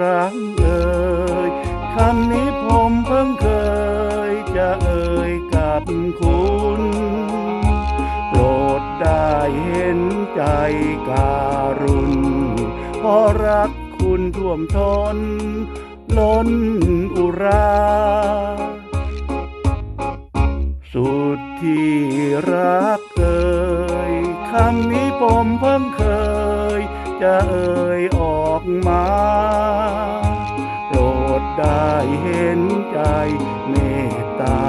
รักเอ่ยคำนี้ผมเพิ่งเคย จะเอ่ยกับคุณ โปรดได้เห็นใจการุณเพราะรักคุณท่วมทนล้นอุราสุดที่รักเอ่ยคำนี้ผมเพิ่งเคย จะเอ่ยออก มา โปรดได้เห็นใจเมตตา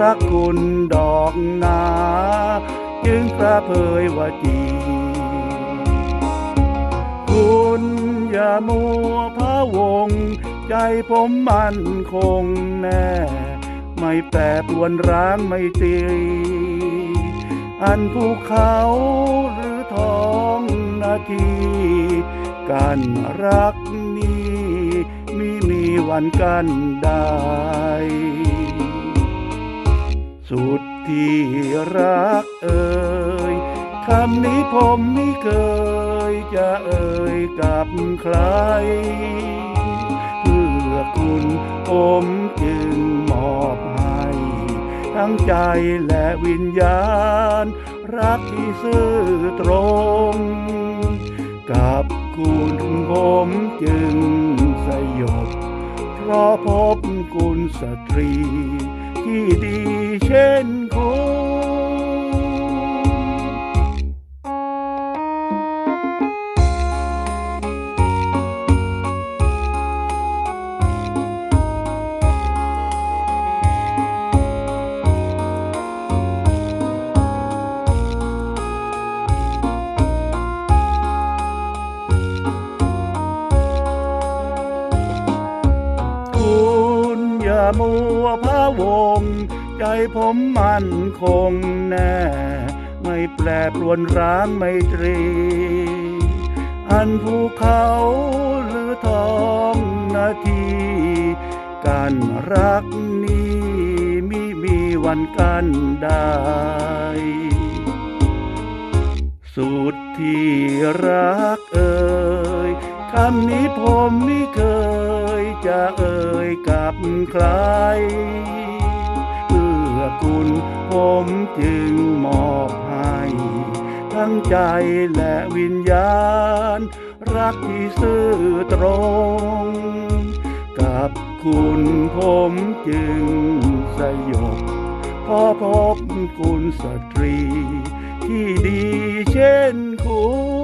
รักคุณดอกนา จึงกระเพยวาจีคุณอย่ามัวพะวง ใจผมมั่นคงแน่ ไม่แปรปรวนร้างไม่ตีอันภูเขาหรือท้องนาที การรักนี้มิมีวันกันได้ สุดที่รักเอ่ยคำนี้ผมไม่เคยจะเอ่ยกับใคร เพื่อคุณผมจึงมอบให้ ทั้งใจและวิญญาณ รักที่ซื่อตรง จึงสยบ เพราะพบคุณสตรีที่ดีเช่นคุณ มัวพะวง ใจผมมั่นคงแน่ ไม่แปรปรวนร้างไม่ตรี อันภูเขาหรือทองนาที การรักนี้มิมีวันกันได้สุดที่รักเอ่ย คำนี้ผมไม่เคยจะเอ่ยกับใคร เพื่อคุณผมจึงมอบให้ ทั้งใจและวิญญาณ รักที่ซื่อตรง กับคุณผมจึงสยบพอพบคุณสตรี ที่ดีเช่นคุณ